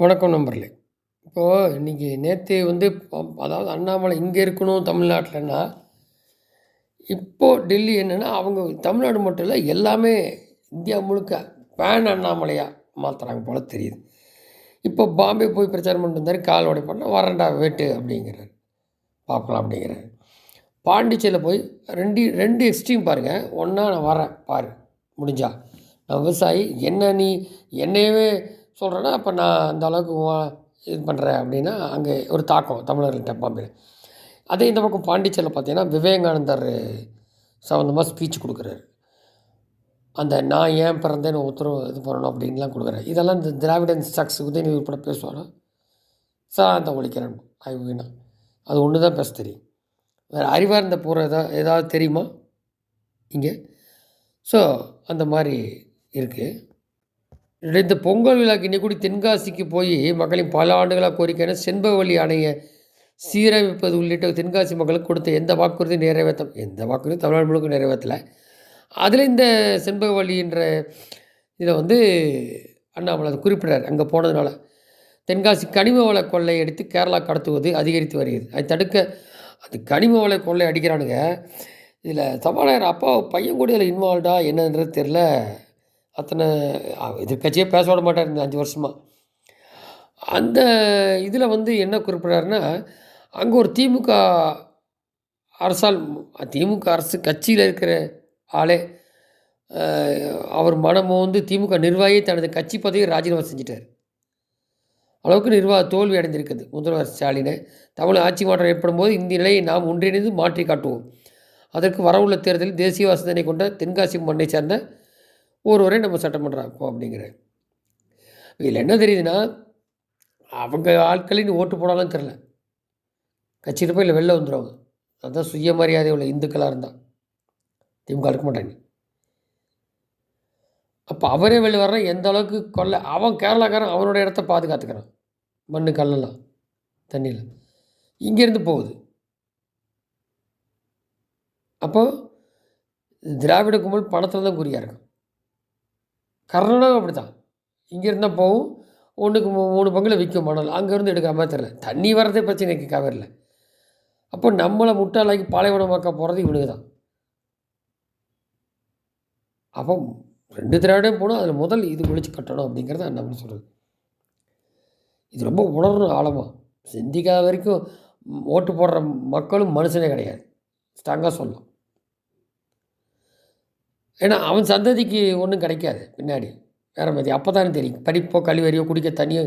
வணக்கம் நம்பர்லே இப்போது இன்றைக்கி நேற்று வந்து அதாவது அண்ணாமலை இங்கே இருக்கணும் தமிழ்நாட்டில்னா இப்போது டெல்லி என்னென்னா அவங்க தமிழ்நாடு மட்டும் இல்லை எல்லாமே இந்தியா முழுக்க பேன் அண்ணாமலையாக மாற்றுறாங்க போல் தெரியுது. இப்போ பாம்பே போய் பிரச்சாரம் பண்ணிட்டு இருந்தார் கால் உடைப்பண்ணா வரண்டா வெட்டு அப்படிங்கிறார். பார்க்கலாம் அப்படிங்கிறார். பாண்டிச்சேரியில் போய் ரெண்டு ரெண்டு எக்ஸ்ட்ரீம் பாருங்கள் ஒன்றா நான் வரேன் பாரு முடிஞ்சா. நான் விவசாயி என்ன நீ என்னையவே சொல்கிறேன்னா அப்போ நான் அந்த அளவுக்கு இது பண்ணுறேன் அப்படின்னா அங்கே ஒரு தாக்கம் தமிழர்கள்ட்ட பாம்பேல அதே இந்த பக்கம் பாண்டிச்சேரியில் பார்த்தீங்கன்னா விவேகானந்தர் சம்மந்தமாக ஸ்பீச் கொடுக்குறாரு. அந்த நான் ஏன் பிறந்தேன்னு உத்தரவு இது பண்ணணும் அப்படின்லாம் கொடுக்குறேன் இதெல்லாம் இந்த திராவிடன் ஸ்டக்ஸ் உதயநிதி உட்பட பேசுவாங்க சாந்தம் ஒழிக்கிறேன் ஐவினா அது ஒன்று தான் பேச தெரியும். வேறு அறிவாக இருந்த பூரா ஏதாவது ஏதாவது தெரியுமா? இங்கே? ஸோ அந்த மாதிரி இருக்குது இந்த பொங்கல் விழாக்கு இன்னைக்கு கூடி தென்காசிக்கு போய் மக்களின் பல ஆண்டுகளாக கோரிக்கையான செண்பகவல்லி அணையை சீரமைப்பது உள்ளிட்ட தென்காசி மக்களுக்கு கொடுத்த எந்த வாக்குறுதி நிறைவேற்றம்? எந்த வாக்குறுதி தமிழ்நாடு முழுக்க நிறைவேற்றலை. அதில் இந்த செண்பகவல்லின்ற இதை வந்து அண்ணாமலை அதை குறிப்பிடார் அங்கே போனதுனால. தென்காசி கனிம வள கொள்ளை அடித்து கேரளா கடத்துவது அதிகரித்து வருகிறது. அதை தடுக்க அது கனிம வள கொள்ளை அடிக்கிறானுங்க. இதில் சபாநாயகர் அப்பா பையன் கூட இதில் இன்வால்வ்டா என்னன்றது தெரில அத்தனை எதிர்கட்சியே பேச விட மாட்டார் இந்த அஞ்சு வருஷமாக அந்த இதில் வந்து என்ன குறிப்பிட்றாருன்னா அங்கே ஒரு திமுக அரசால் திமுக அரசு கட்சியில் இருக்கிற ஆளே அவர் மனமோ வந்து திமுக நிர்வாகி தனது கட்சி பதவியை ராஜினாமா செஞ்சிட்டார். அளவுக்கு நிர்வாக தோல்வி அடைந்திருக்குது. முதல்வர் ஸ்டாலினை. தமிழ் ஆட்சி மாற்றம் ஏற்படும் போது இந்த நிலையை நாம் ஒன்றிணைந்து மாற்றி காட்டுவோம். அதற்கு வரவுள்ள தேர்தலில் தேசிய சிந்தனை கொண்ட தென்காசி மண்ணை சேர்ந்த ஒருவரை நம்ம சட்டமன்றம் ஆக்குவோம் அப்படிங்கிற. இதில் என்ன தெரியுதுன்னா அவங்க ஆட்களின் ஓட்டு போடாலும் தெரில கட்சியில் போய் இல்லை வெளில வந்துடுவாங்க அதுதான் சுயமரியாதை உள்ள இந்துக்களாக இருந்தால் திமுக இருக்க மாட்டாங்க. அப்போ அவரே வெளில வர்றான் எந்த அளவுக்கு கொல்ல அவன் கேரளாக்காரன் அவனோட இடத்த பாதுகாத்துக்கிறான். மண்ணு கல்லெல்லாம் தண்ணியில் இங்கேருந்து போகுது. அப்போ திராவிட கும்பல் பணத்தில் தான் குறியாக இருக்கும். கர்நாடகம் அப்படி தான் இங்கே இருந்தால் போகும் ஒன்றுக்கு மூணு பங்கில் விற்கும் மணல். அங்கேருந்து எடுக்காமல் தெரில தண்ணி வரதே பிரச்சனைக்கு கவரில் அப்போ நம்மளை முட்டாளாக்கி பாலைவனமாக்க போகிறது இவனுக்கு தான் அப்போ ரெண்டு திராவிடம் போனால் அதில் முதல் இது ஒழிச்சு கட்டணும் அப்படிங்கிறத நம்ம சொல்கிறது இது ரொம்ப உணரணும் ஆழமாக சிந்திக்காத வரைக்கும் ஓட்டு போடுற மக்களும் மனுஷனே கிடையாது. ஸ்ட்ராங்காக சொல்லலாம் ஏன்னா அவன் சந்ததிக்கு ஒன்றும் கிடைக்காது பின்னாடி. வேற மாதிரி. அப்போ தானே தெரியும். படிப்போ கழிவறியோ குடிக்க தண்ணியோ